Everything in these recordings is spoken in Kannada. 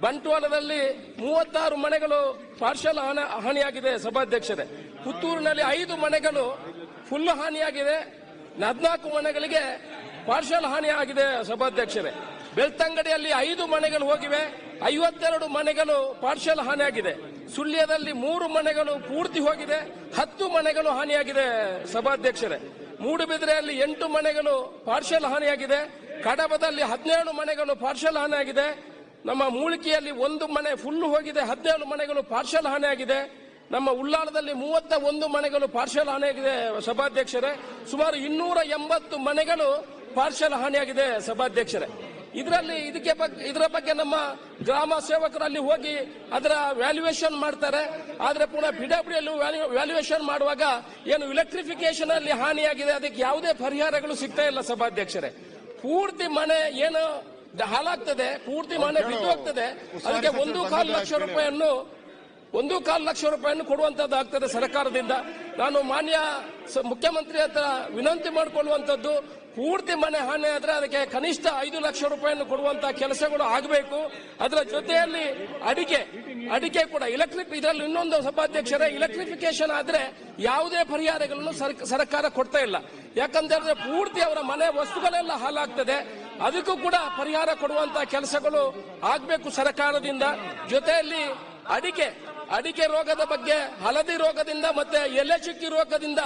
ಬಂಟ್ವಾಳದಲ್ಲಿ ಮೂವತ್ತಾರು ಮನೆಗಳು ಪಾರ್ಷಲ್ ಹಾನಿಯಾಗಿದೆ ಸಭಾಧ್ಯಕ್ಷರೇ. ಪುತ್ತೂರಿನಲ್ಲಿ ಐದು ಮನೆಗಳು ಫುಲ್ ಹಾನಿಯಾಗಿದೆ ಹದಿನಾಲ್ಕು ಮನೆಗಳಿಗೆ ಪಾರ್ಷಲ್ ಹಾನಿಯಾಗಿದೆ ಸಭಾಧ್ಯಕ್ಷರೇ. ಬೆಳ್ತಂಗಡಿಯಲ್ಲಿ ಐದು ಮನೆಗಳು ಹೋಗಿವೆ. ಐವತ್ತೆರಡು ಮನೆಗಳು ಪಾರ್ಷಲ್ ಹಾನಿಯಾಗಿದೆ. ಸುಳ್ಯದಲ್ಲಿ ಮೂರು ಮನೆಗಳು ಪೂರ್ತಿ ಹೋಗಿದೆ. ಹತ್ತು ಮನೆಗಳು ಹಾನಿಯಾಗಿದೆ ಸಭಾಧ್ಯಕ್ಷರೇ. ಮೂಡುಬಿದಿರೆಯಲ್ಲಿ ಎಂಟು ಮನೆಗಳು ಪಾರ್ಷಲ್ ಹಾನಿಯಾಗಿದೆ. ಕಡಬದಲ್ಲಿ ಹದಿನೇಳು ಮನೆಗಳು ಪಾರ್ಷಲ್ ಹಾನಿಯಾಗಿದೆ. ನಮ್ಮ ಮೂಳಿಕೆಯಲ್ಲಿ ಒಂದು ಮನೆ ಫುಲ್ ಹೋಗಿದೆ, ಹದಿನೇಳು ಮನೆಗಳು ಪಾರ್ಷಲ್ ಹಾನಿಯಾಗಿದೆ ನಮ್ಮ ಉಳ್ಳಾಳದಲ್ಲಿ ಮೂವತ್ತ ಒಂದು ಮನೆಗಳು ಪಾರ್ಷಲ್ ಹಾನಿಯಾಗಿದೆ ಸಭಾಧ್ಯಕ್ಷರೇ. ಸುಮಾರು ಇನ್ನೂರ ಎಂಬತ್ತು ಮನೆಗಳು ಪಾರ್ಷಲ್ ಹಾನಿಯಾಗಿದೆ ಸಭಾಧ್ಯಕ್ಷರೇ. ಇದರಲ್ಲಿ ಇದಕ್ಕೆ ಬಗ್ಗೆ ಇದರ ಬಗ್ಗೆ ನಮ್ಮ ಗ್ರಾಮ ಸೇವಕರಲ್ಲಿ ಹೋಗಿ ಅದರ ವ್ಯಾಲ್ಯೂಯೇಷನ್ ಮಾಡ್ತಾರೆ. ಆದರೆ ಪುನಃ ಪಿಡಬ್ಲ್ಯೂ ವ್ಯಾಲ್ಯೂಯೇಷನ್ ಮಾಡುವಾಗ ಏನು ಇಲೆಕ್ಟ್ರಿಫಿಕೇಶನ್ ಅಲ್ಲಿ ಹಾನಿಯಾಗಿದೆ, ಅದಕ್ಕೆ ಯಾವುದೇ ಪರಿಹಾರಗಳು ಸಿಗ್ತಾ ಇಲ್ಲ ಸಭಾಧ್ಯಕ್ಷರೇ. ಪೂರ್ತಿ ಮನೆ ಏನು ಹಾಳಾಗ್ತದೆ ಪೂರ್ತಿ ಮನೆ ಬಿದ್ದು ಹೋಗ್ತದೆ ಅದಕ್ಕೆ ಒಂದು ಕಾಲು ಲಕ್ಷ ರೂಪಾಯಿಯನ್ನು ಒಂದು ಕಾಲು ಲಕ್ಷ ರೂಪಾಯಿಯನ್ನು ಕೊಡುವಂತದ್ದು ಆಗ್ತದೆ ಸರ್ಕಾರದಿಂದ. ನಾನು ಮಾನ್ಯ ಮುಖ್ಯಮಂತ್ರಿ ಹತ್ರ ವಿನಂತಿ ಮಾಡಿಕೊಳ್ಳುವಂತದ್ದು ಪೂರ್ತಿ ಮನೆ ಹಾನಿ ಆದ್ರೆ ಅದಕ್ಕೆ ಕನಿಷ್ಠ ಐದು ಲಕ್ಷ ರೂಪಾಯಿಯನ್ನು ಕೊಡುವಂತ ಕೆಲಸಗಳು ಆಗಬೇಕು. ಅದರ ಜೊತೆಯಲ್ಲಿ ಅಡಿಕೆ ಅಡಿಕೆ ಕೂಡ ಇಲೆಕ್ಟ್ರಿಕ್ ಇದರಲ್ಲಿ ಇನ್ನೊಂದು ಸಭಾಧ್ಯಕ್ಷರೇ ಇಲೆಕ್ಟ್ರಿಫಿಕೇಶನ್ ಆದ್ರೆ ಯಾವುದೇ ಪರಿಹಾರಗಳನ್ನು ಸರ್ಕ- ಸರ್ಕಾರ ಕೊಡ್ತಾ ಇಲ್ಲ. ಯಾಕಂದ್ರೆ ಪೂರ್ತಿ ಅವರ ಮನೆ ವಸ್ತುಗಳೆಲ್ಲ ಹಾಳಾಗ್ತದೆ. ಅದಕ್ಕೂ ಕೂಡ ಪರಿಹಾರ ಕೊಡುವಂತ ಕೆಲಸಗಳು ಆಗಬೇಕು ಸರ್ಕಾರದಿಂದ. ಜೊತೆಯಲ್ಲಿ ಅಡಿಕೆ ಅಡಿಕೆ ರೋಗದ ಬಗ್ಗೆ, ಹಳದಿ ರೋಗದಿಂದ ಮತ್ತೆ ಎಲೆ ಚುಕ್ಕಿ ರೋಗದಿಂದ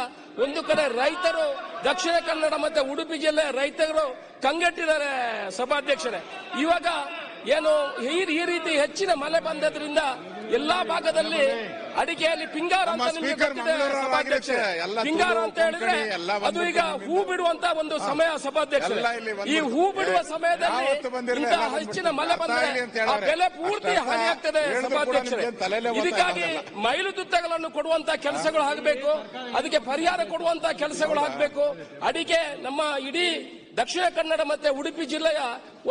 ಒಂದು ಕಡೆ ರೈತರು, ದಕ್ಷಿಣ ಕನ್ನಡ ಮತ್ತೆ ಉಡುಪಿ ಜಿಲ್ಲೆ ರೈತರು ಕಂಗೆಟ್ಟಿದ್ದಾರೆ ಸಭಾಧ್ಯಕ್ಷರೇ. ಇವಾಗ ಏನು ಈ ರೀತಿ ಹೆಚ್ಚಿನ ಮಳೆ ಬಂದದ್ರಿಂದ ಎಲ್ಲಾ ಭಾಗದಲ್ಲಿ ಅಡಿಕೆಯಲ್ಲಿ ಪಿಂಗಾರ ಅಂತ ನಮ್ಮ ನಿಮ್ಗೆ ಗೊತ್ತಿದೆ ಸಭಾಧ್ಯಕ್ಷರೇ. ಎಲ್ಲ ಪಿಂಗಾರ ಅಂತ ಹೇಳಿದ್ರೆ ಅದು ಈಗ ಹೂ ಬಿಡುವಂತ ಒಂದು ಸಮಯ ಸಭಾಧ್ಯಕ್ಷರೇ. ಈ ಹೂ ಬಿಡುವ ಸಮಯದಲ್ಲಿ ಇಂತಹ ಹೆಚ್ಚಿನ. ಮಳೆ ಬಂದ್ರೆ ಆ. ಬೆಲೆ ಪೂರ್ತಿ ಹಾನಿಯಾಗ್ತದೆ ಸಭಾಧ್ಯಕ್ಷರೇ. ಇದಕ್ಕಾಗಿ ಮೈಲು ಮೈಲುತುತ್ತಗಳನ್ನು ಕೊಡುವಂತ ಕೆಲಸಗಳು ಆಗಬೇಕು. ಅದಕ್ಕೆ ಪರಿಹಾರ ಕೊಡುವಂತ ಕೆಲಸಗಳು ಆಗಬೇಕು. ಅಡಿಕೆ ನಮ್ಮ ಇಡೀ ದಕ್ಷಿಣ ಕನ್ನಡ ಮತ್ತೆ ಉಡುಪಿ ಜಿಲ್ಲೆಯ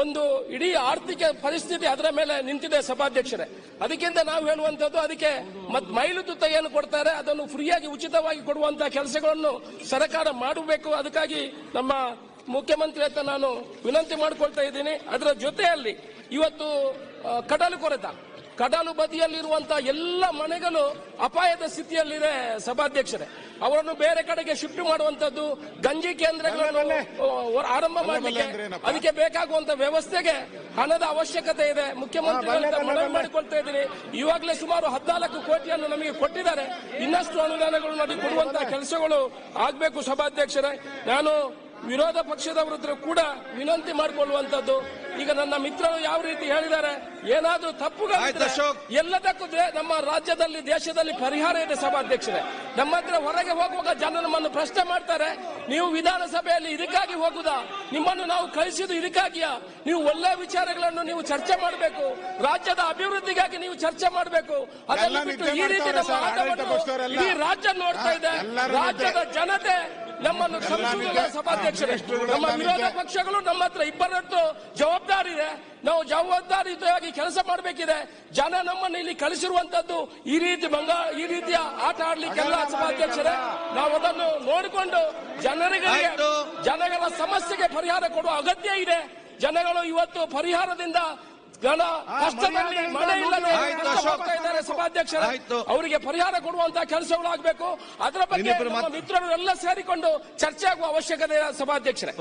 ಒಂದು ಇಡೀ ಆರ್ಥಿಕ ಪರಿಸ್ಥಿತಿ ಅದರ ಮೇಲೆ ನಿಂತಿದೆ ಸಭಾಧ್ಯಕ್ಷರೇ. ಅದಕ್ಕಿಂತ ನಾವು ಹೇಳುವಂತದ್ದು ಅದಕ್ಕೆ ಮತ್ ಮೈಲುತುತ್ತ ಏನು ಕೊಡ್ತಾರೆ ಅದನ್ನು ಫ್ರೀಯಾಗಿ ಉಚಿತವಾಗಿ ಕೊಡುವಂತ ಕೆಲಸಗಳನ್ನು ಸರ್ಕಾರ ಮಾಡಬೇಕು. ಅದಕ್ಕಾಗಿ ನಮ್ಮ ಮುಖ್ಯಮಂತ್ರಿ ಹತ್ರ ನಾನು ವಿನಂತಿ ಮಾಡಿಕೊಳ್ತಾ ಇದ್ದೀನಿ. ಅದರ ಜೊತೆಯಲ್ಲಿ ಇವತ್ತು ಕಡಲು ಕೊರೆತ. ಕಡಲು ಬದಿಯಲ್ಲಿರುವಂತಹ ಎಲ್ಲ ಮನೆಗಳು ಅಪಾಯದ ಸ್ಥಿತಿಯಲ್ಲಿದೆ ಸಭಾಧ್ಯಕ್ಷರೇ. ಅವರನ್ನು ಬೇರೆ ಕಡೆಗೆ ಶಿಫ್ಟ್ ಮಾಡುವಂತದ್ದು ಗಂಜಿ ಕೇಂದ್ರಗಳನ್ನು ಆರಂಭ ಮಾಡಲಿಕ್ಕೆ ಅದಕ್ಕೆ ಬೇಕಾಗುವಂತ ವ್ಯವಸ್ಥೆಗೆ ಹಣದ ಅವಶ್ಯಕತೆ ಇದೆ. ಮುಖ್ಯಮಂತ್ರಿಗಳಿಂದ ಮನವಿ ಮಾಡಿಕೊಳ್ತಾ ಇದ್ದೀನಿ. ಇವಾಗಲೇ ಸುಮಾರು ಹದಿನಾಲ್ಕು ಕೋಟಿಯನ್ನು ನಮಗೆ ಕೊಟ್ಟಿದ್ದಾರೆ. ಇನ್ನಷ್ಟು ಅನುದಾನಗಳು ನಮಗೆ ಕೊಡುವಂತಹ ಕೆಲಸಗಳು ಆಗಬೇಕು ಸಭಾಧ್ಯಕ್ಷರೇ. ನಾನು ವಿರೋಧ ಪಕ್ಷದ ಹತ್ರ ಕೂಡ ವಿನಂತಿ ಮಾಡಿಕೊಳ್ಳುವಂತದ್ದು ಈಗ ನನ್ನ ಮಿತ್ರರು ಯಾವ ರೀತಿ ಹೇಳಿದ್ದಾರೆ? ಏನಾದ್ರೂ ತಪ್ಪುಗಳಿದ್ರೆ ಅಶೋಕ್. ಎಲ್ಲದಕ್ಕೂ ನಮ್ಮ ರಾಜ್ಯದಲ್ಲಿ ದೇಶದಲ್ಲಿ ಪರಿಹಾರ ಇದೆ ಸಭಾಧ್ಯಕ್ಷರೇ. ನಮ್ಮ ಹತ್ರ ಹೊರಗೆ ಹೋಗುವಾಗ ಜನ ನಮ್ಮನ್ನು ಪ್ರಶ್ನೆ ಮಾಡ್ತಾರೆ. ನೀವು ವಿಧಾನಸಭೆಯಲ್ಲಿ ಇದಕ್ಕಾಗಿ ಹೋಗುದಾ? ನಿಮ್ಮನ್ನು ನಾವು ಕಳಿಸಿದ್ದು ಇದಕ್ಕಾಗಿಯಾ? ನೀವು ಒಳ್ಳೆ ವಿಚಾರಗಳನ್ನು ನೀವು ಚರ್ಚೆ ಮಾಡಬೇಕು. ರಾಜ್ಯದ ಅಭಿವೃದ್ಧಿಗಾಗಿ ನೀವು ಚರ್ಚೆ ಮಾಡಬೇಕು. ಅದನ್ನು ಬಿಟ್ಟು ಈ ರೀತಿ ನಮ್ಮ ಆಟವನ್ನು. ಇಡೀ ರಾಜ್ಯ ನೋಡ್ತಾ ಇದೆ. ರಾಜ್ಯದ ಜನತೆ ನಮ್ಮನ್ನು ನಿದ್ದೆ. ಸಭಾಧ್ಯಕ್ಷರೇ ನಮ್ಮ ವಿರೋಧ ಪಕ್ಷಗಳು ನಮ್ಮ ಹತ್ರ ಇಬ್ಬರದ್ದು ಜವಾಬ್ದಾರಿ ಇದೆ. ನಾವು ಜವಾಬ್ದಾರಿಯುತವಾಗಿ ಕೆಲಸ ಮಾಡಬೇಕಿದೆ. ಜನ ನಮ್ಮನ್ನು ಇಲ್ಲಿ ಕಳಿಸಿರುವಂತದ್ದು ಈ ರೀತಿ ಬಂಗಾ ಈ ರೀತಿಯ ಆಟ ಆಡ್ಲಿಕ್ಕೆಲ್ಲ ಸಭಾಧ್ಯಕ್ಷರೇ ನಾವು ಅದನ್ನು ನೋಡಿಕೊಂಡು ಜನರಿಗೆ ಜನಗಳ ಸಮಸ್ಯೆಗೆ ಪರಿಹಾರ ಕೊಡುವ ಅಗತ್ಯ ಇದೆ. ಜನಗಳು ಇವತ್ತು ಪರಿಹಾರದಿಂದ ಜನ ಕಷ್ಟದಲ್ಲಿ ಮಳೆ ಇಲ್ಲದೆ. ಇದ್ದಾರೆ ಸಭಾಧ್ಯಕ್ಷರೇ. ಅವರಿಗೆ ಪರಿಹಾರ ಕೊಡುವಂತಹ ಕೆಲಸಗಳಾಗಬೇಕು. ಅದರ ಬಗ್ಗೆ ಮಿತ್ರರು ಎಲ್ಲ ಸೇರಿಕೊಂಡು ಚರ್ಚೆ ಆಗುವ ಅವಶ್ಯಕತೆ ಸಭಾಧ್ಯಕ್ಷರೇ.